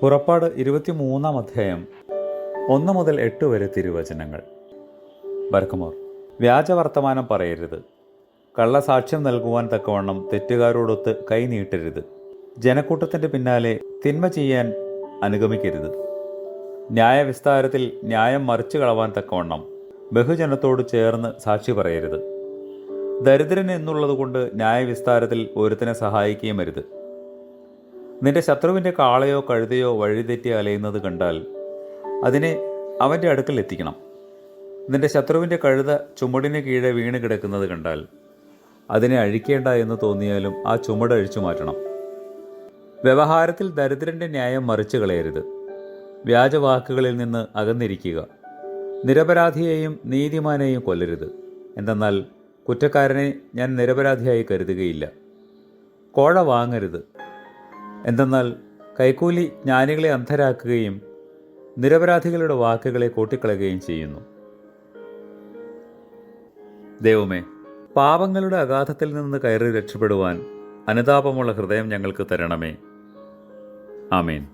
പുറപ്പാട് ഇരുപത്തിമൂന്നാം അധ്യായം ഒന്ന് മുതൽ എട്ട് വരെ തിരുവചനങ്ങൾ. ബർക്കമോർ വ്യാജവർത്തമാനം പറയരുത്. കള്ളസാക്ഷ്യം നൽകുവാൻ തക്കവണ്ണം തെറ്റുകാരോടൊത്ത് കൈനീട്ടരുത് ജനക്കൂട്ടത്തിന്റെ പിന്നാലെ തിന്മ ചെയ്യാൻ അനുഗമിക്കരുത്. ന്യായവിസ്താരത്തിൽ ന്യായം മറിച്ചു കളവാൻ തക്കവണ്ണം ബഹുജനത്തോട് ചേർന്ന് സാക്ഷി പറയരുത്. ദരിദ്രൻ എന്നുള്ളതുകൊണ്ട് ന്യായവിസ്താരത്തിൽ ഒരുത്തിനെ സഹായിക്കുകയും അരുത്. നിന്റെ ശത്രുവിന്റെ കാളയോ കഴുതയോ വഴിതെറ്റി അലയുന്നത് കണ്ടാൽ അതിനെ അവന്റെ അടുക്കൽ എത്തിക്കണം. നിന്റെ ശത്രുവിന്റെ കഴുത ചുമടിന് കീഴെ വീണ് കിടക്കുന്നത് കണ്ടാൽ അതിനെ അഴിക്കേണ്ട എന്ന് തോന്നിയാലും ആ ചുമട് അഴിച്ചു മാറ്റണം. വ്യവഹാരത്തിൽ ദരിദ്രന്റെ ന്യായം മറിച്ചു കളയരുത്. വ്യാജവാക്കുകളിൽ നിന്ന് അകന്നിരിക്കുക. നിരപരാധിയെയും നീതിമാനെയും കൊല്ലരുത്. എന്തെന്നാൽ കുറ്റക്കാരനെ ഞാൻ നിരപരാധിയായി കരുതുകയില്ല. കോഴ വാങ്ങരുത്. എന്തെന്നാൽ കൈക്കൂലി ജ്ഞാനികളെ അന്ധരാക്കുകയും നിരപരാധികളുടെ വാക്കുകളെ കൂട്ടിക്കളയുകയും ചെയ്യുന്നു. ദൈവമേ പാപങ്ങളുടെ അഗാധത്തിൽ നിന്ന് കയറി രക്ഷപ്പെടുവാൻ അനുതാപമുള്ള ഹൃദയം ഞങ്ങൾക്ക് തരണമേ. ആമേൻ.